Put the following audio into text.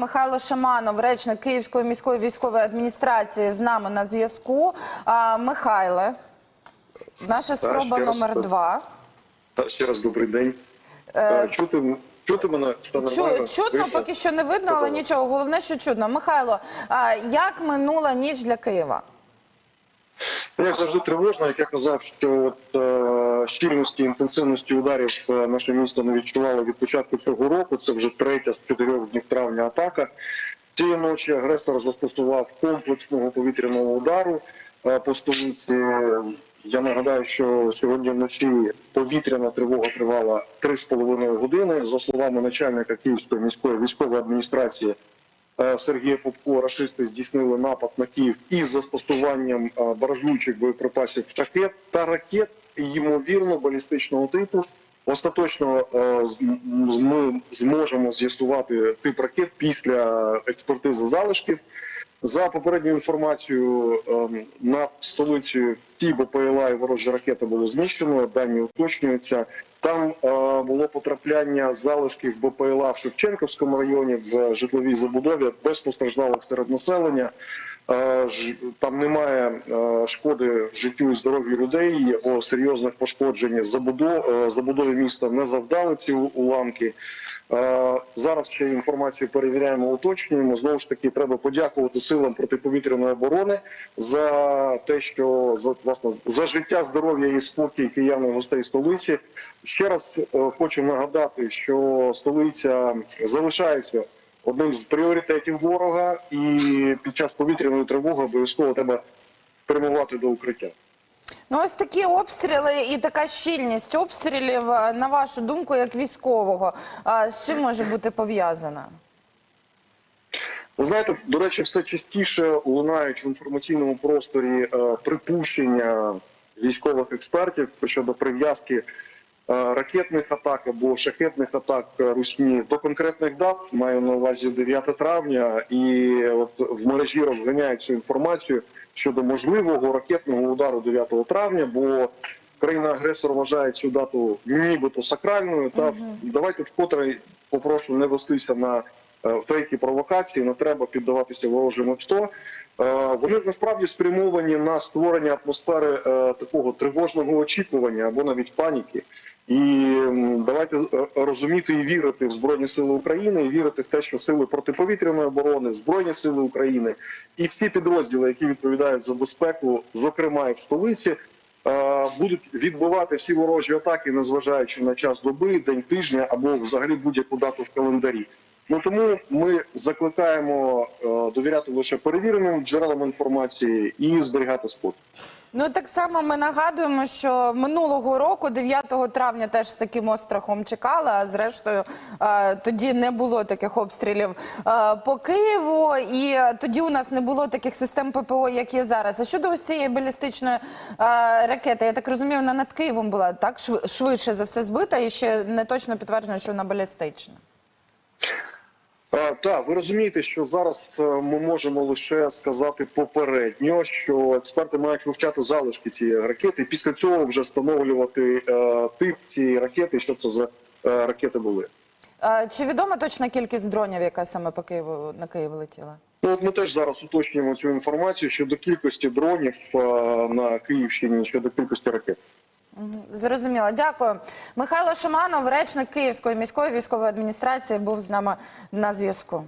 Михайло Шаманов, речник Київської міської військової адміністрації, з нами на зв'язку. Михайле, наша спроба раз, номер два. Та, ще раз добрий день. Е, Чути, чути мене Чу, чутно, Вийшло? поки що не видно, але нічого. Головне, що чутно. Михайло, як минула ніч для Києва? Як завжди тривожно, як я казав, що от, е, щільності інтенсивності ударів е, наше місто не відчувало від початку цього року. Це вже третя з чотирьох днів травня атака. Цієї ночі агресор застосував комплексного повітряного удару е, по столиці. Я нагадаю, що сьогодні вночі повітряна тривога тривала 3,5 години. За словами начальника Київської міської військової адміністрації Е, Сергія Попко рашисти здійснили напад на Київ із застосуванням баражуючих боєприпасів шахет та ракет, ймовірно, балістичного типу. Остаточно е, ми зможемо з'ясувати тип ракет після експертизи залишків. За попередньою інформацією, ем, над столицею всі БПЛА і ворожі ракети було знищено. Дані уточнюються. Там е, було потрапляння залишків БПЛА в Шевченківському районі в житловій забудові без постраждалих серед населення. Е, Там немає е, шкоди життю і здоров'ю людей, о серйозних пошкоджень е, забудові міста не завдали ці уламки. Зараз ще інформацію перевіряємо, уточнюємо. Знову ж таки, треба подякувати силам протиповітряної оборони за те, що за власне за життя, здоров'я і спокій киян і гостей столиці. Ще раз хочу нагадати, що столиця залишається одним з пріоритетів ворога, і під час повітряної тривоги обов'язково треба прямувати до укриття. Ну, ось такі обстріли і така щільність обстрілів, е, на вашу думку, як військового, з чим може бути пов'язана? Ви знаєте, до речі, все частіше лунають в інформаційному просторі е, припущення військових експертів щодо прив'язки е, ракетних атак або шахетних атак е, русні до конкретних дат. Маю на увазі 9 травня, і от в мережі розганяють цю інформацію щодо можливого ракетного удару 9 травня, бо країна-агресор вважає цю дату нібито сакральною. Та давайте вкотре попрошу не вестися на втрекі провокації. не треба піддаватися ворожим ОПСТО. Е, Вони насправді спрямовані на створення атмосфери е, такого тривожного очікування або навіть паніки. І давайте е, розуміти і вірити в Збройні Сили України, і вірити в те, що сили протиповітряної оборони, Збройні Сили України і всі підрозділи, які відповідають за безпеку, зокрема і в столиці, е, будуть відбивати всі ворожі атаки, незважаючи на час доби, день тижня або взагалі будь-яку дату в календарі. Ну тому ми закликаємо е, довіряти лише перевіреним джерелам інформації і зберігати спокій. Ну так само ми нагадуємо, що минулого року, 9 травня, теж з таким острахом чекали. А зрештою е, тоді не було таких обстрілів е, по Києву, і тоді у нас не було таких систем ППО, як є зараз. А щодо ось цієї балістичної ракети, я так розумію, вона над Києвом була так шв- швидше за все збита, і ще не точно підтверджено, що вона балістична. Так, ви розумієте, що зараз е, ми можемо лише сказати попередньо, що експерти мають вивчати залишки цієї ракети, і після цього вже встановлювати е, тип цієї ракети, що це за е, ракети були. Чи відома точна кількість дронів, яка саме по Києву на Київ летіла? Ну, от ми теж зараз уточнюємо цю інформацію щодо кількості дронів на Київщині, щодо кількості ракет. Зрозуміло, дякую. Михайло Шаманов, речник Київської міської військової адміністрації, був з нами на зв'язку.